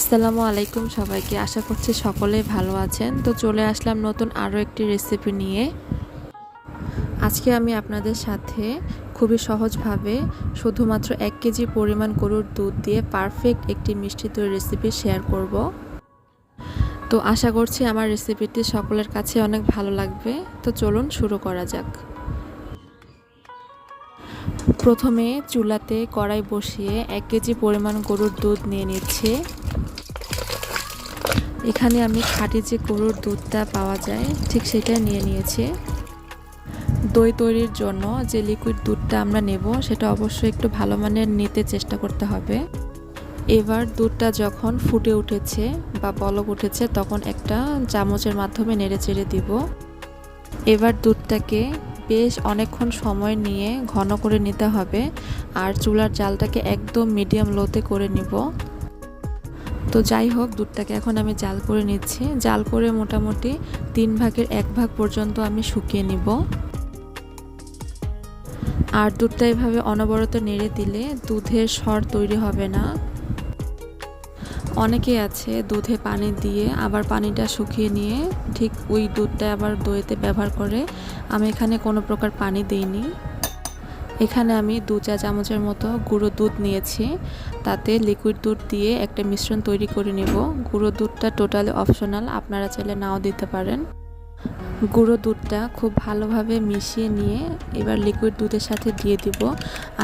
আসসালামু আলাইকুম সবাইকে। আশা করছি সকলেই ভালো আছেন। তো চলে আসলাম নতুন আরও একটি রেসিপি নিয়ে। আজকে আমি আপনাদের সাথে খুবই সহজভাবে শুধুমাত্র এক কেজি পরিমাণ গরুর দুধ দিয়ে পারফেক্ট একটি মিষ্টি দই রেসিপি শেয়ার করব। তো আশা করছি আমার রেসিপিটি সকলের কাছে অনেক ভালো লাগবে। তো চলুন শুরু করা যাক। প্রথমে চুলাতে কড়াই বসিয়ে এক কেজি পরিমাণ গরুর দুধ নিয়ে নিচ্ছে। এখানে আমি খাঁটি যে গরুর দুধটা পাওয়া যায়, ঠিক সেটা নিয়ে নিয়েছি। দই তৈরির জন্য যে লিকুইড দুধটা আমরা নেব, সেটা অবশ্যই একটু ভালো মানের নিতে চেষ্টা করতে হবে। এবার দুধটা যখন ফুটে উঠেছে বা বলক উঠেছে, তখন একটা চামচের মাধ্যমে নেড়ে চেড়ে দিব। এবার দুধটাকে বেশ অনেকক্ষণ সময় নিয়ে ঘন করে নিতে হবে, আর চুলার জালটাকে একদম মিডিয়াম লোতে করে নিব। তো যাই হোক, দুধটাকে এখন আমি জাল করে নিচ্ছি। জাল করে মোটামুটি তিন ভাগের এক ভাগ পর্যন্ত আমি শুকিয়ে নিব। আর দুধটা এভাবে অনবরত নেড়ে দিলে দুধের স্বর তৈরি হবে না। অনেকেই আছে দুধে পানি দিয়ে আবার পানিটা শুকিয়ে নিয়ে ঠিক ওই দুধটা আবার দইতে ব্যবহার করে। আমি এখানে কোনো প্রকার পানি দিইনি। এখানে আমি দু চা চামচের মতো গুঁড়ো দুধ নিয়েছি। তাতে লিকুইড দুধ দিয়ে একটা মিশ্রণ তৈরি করে নেব। গুঁড়ো দুধটা টোটালি অপশনাল আপনারা চাইলে নাও দিতে পারেন। গুঁড়ো দুধটা খুব ভালোভাবে মিশিয়ে নিয়ে এবার লিকুইড দুধের সাথে দিয়ে দিব।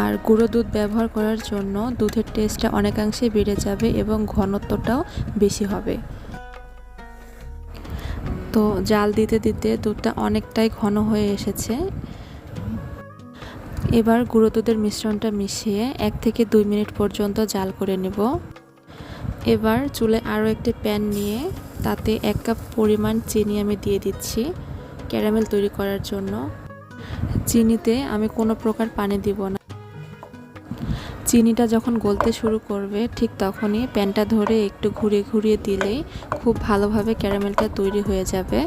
আর গুঁড়ো দুধ ব্যবহার করার জন্য দুধের টেস্টটা অনেকাংশে বেড়ে যাবে এবং ঘনত্বটাও বেশি হবে। তো জাল দিতে দিতে দুধটা অনেকটাই ঘন হয়ে এসেছে। এবার গুঁড়ো দুধের মিশ্রণটা মিশিয়ে এক থেকে দুই মিনিট পর্যন্ত জাল করে নেব। এবার চুলে আরও একটি প্যান নিয়ে তাতে এক কাপ পরিমাণ চিনি আমি দিয়ে দিচ্ছি ক্যারামেল তৈরি করার জন্য। চিনিতে আমি কোনো প্রকার পানি দিব না। চিনিটা যখন গলতে শুরু করবে ঠিক তখনই প্যানটা ধরে একটু ঘুরিয়ে ঘুরিয়ে দিলেই খুব ভালোভাবে ক্যারামেলটা তৈরি হয়ে যাবে।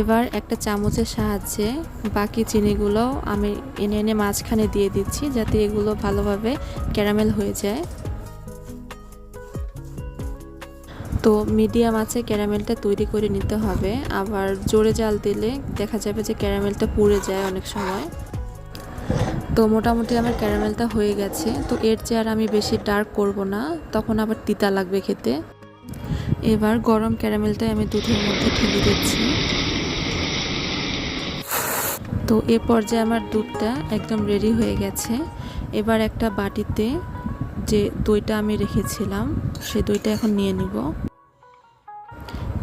এবার একটা চামচের সাহায্যে বাকি চিনিগুলো আমি এনে এনে মাঝখানে দিয়ে দিচ্ছি যাতে এগুলো ভালোভাবে ক্যারামেল হয়ে যায়। তো মিডিয়াম আছে ক্যারামেলটা তৈরি করে নিতে হবে। আবার জোরে জাল দিলে দেখা যাবে যে ক্যারামেলটা পুড়ে যায় অনেক সময়। তো মোটামুটি আমার ক্যারামেলটা হয়ে গেছে। তো এর চেয়ে আর আমি বেশি ডার্ক করব না, তখন আবার তিতা লাগবে খেতে। এবার গরম ক্যারামেলটাই আমি দুধের মধ্যে ঢেলে দিচ্ছি। তো এ পর্যায়ে আমার দুধটা একদম রেডি হয়ে গেছে। এবার একটা বাটিতে যে দইটা আমি রেখেছিলাম সেই দইটা এখন নিয়ে নিব।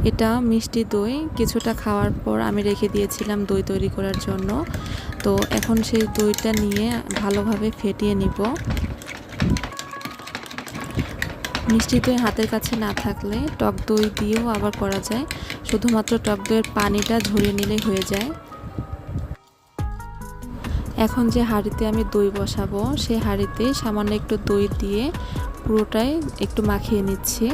এটা মিষ্টি দই, কিছুটা খাওয়ার পর আমি রেখে দিয়েছিলাম দই তৈরি করার জন্য। তো এখন সেই দইটা নিয়ে ভালোভাবে ফেটিয়ে নিব। মিষ্টি দই হাতের কাছে না থাকলে টক দই দিয়েও আবার করা যায়। শুধুমাত্র টক দইয়ের পানিটা ঝরিয়ে নিলেই হয়ে যায়। এখন যে হাঁড়িতে আমি দই বসাবো, সেই হাঁড়িতে সামান্য একটু দই দিয়ে পুরোটাই একটু মাখিয়ে নিচ্ছি।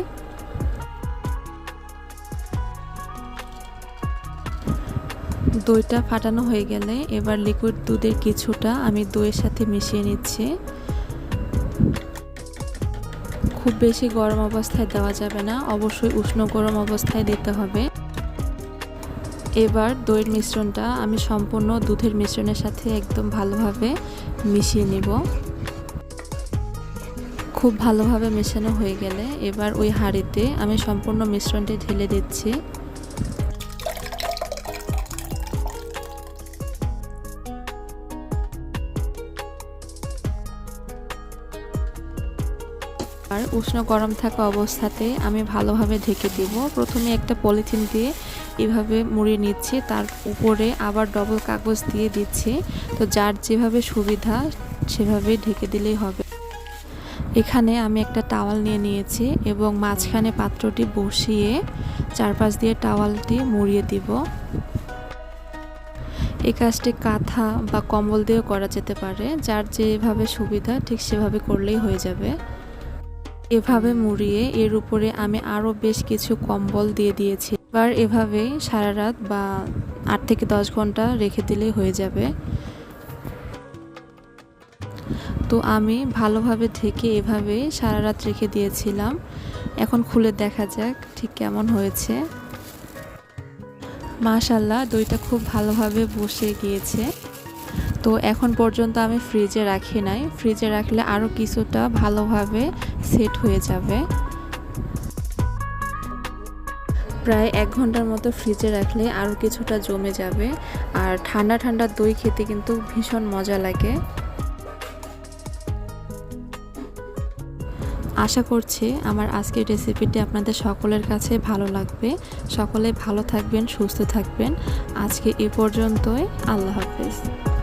দইটা ফাটানো হয়ে গেলে এবার লিকুইড দুধের কিছুটা আমি দইয়ের সাথে মিশিয়ে নিচ্ছি। খুব বেশি গরম অবস্থায় দেওয়া যাবে না, অবশ্যই উষ্ণ গরম অবস্থায় দিতে হবে। এবার দইয়ের মিশ্রণটা আমি সম্পূর্ণ দুধের মিশ্রণের সাথে একদম ভালোভাবে মিশিয়ে নেব। খুব ভালোভাবে মেশানো হয়ে গেলে এবার ওই হাঁড়িতে আমি সম্পূর্ণ মিশ্রণটি ঢেলে দিচ্ছি। আর উষ্ণ গরম থাকা অবস্থাতে আমি ভালোভাবে ঢেকে দিব। প্রথমে একটা পলিথিন দিয়ে এভাবে মুড়িয়ে নিচ্ছি, তার উপরে আবার ডবল কাগজ দিয়ে দিচ্ছি। তো যার যেভাবে সুবিধা, সেভাবে ঢেকে দিলেই হবে। এখানে আমি একটা টাওয়াল নিয়ে নিয়েছি এবং মাঝখানে পাত্রটি বসিয়ে চারপাশ দিয়ে টাওয়ালটি মুড়িয়ে দিব। এই কাজটি কাঁথা বা কম্বল দিয়েও করা যেতে পারে, যার যেভাবে সুবিধা, ঠিক সেভাবে করলেই হয়ে যাবে। এভাবে মুড়িয়ে এর উপরে আমি আরও বেশ কিছু কম্বল দিয়ে দিয়েছি। এবার এভাবে সারা রাত বা আট থেকে দশ ঘণ্টা রেখে দিলেই হয়ে যাবে। তো আমি ভালোভাবে ঢেকে এভাবেই সারা রাত রেখে দিয়েছিলাম। এখন খুলে দেখা যাক ঠিক কেমন হয়েছে। মাশাল্লাহ দইটা খুব ভালোভাবে বসে গিয়েছে। তো এখন পর্যন্ত আমি ফ্রিজে রাখি নাই। ফ্রিজে রাখলে আরও কিছুটা ভালোভাবে সেট হয়ে যাবে। প্রায় এক ঘণ্টার মতো ফ্রিজে রাখলে আরও কিছুটা জমে যাবে। আর ঠান্ডা ঠান্ডা দই খেতে কিন্তু ভীষণ মজা লাগে। আশা করছি আমার আজকের রেসিপিটি আপনাদের সকলের কাছে ভালো লাগবে। সকলে ভালো থাকবেন, সুস্থ থাকবেন। আজকে এ পর্যন্তই। আল্লাহ হাফেজ।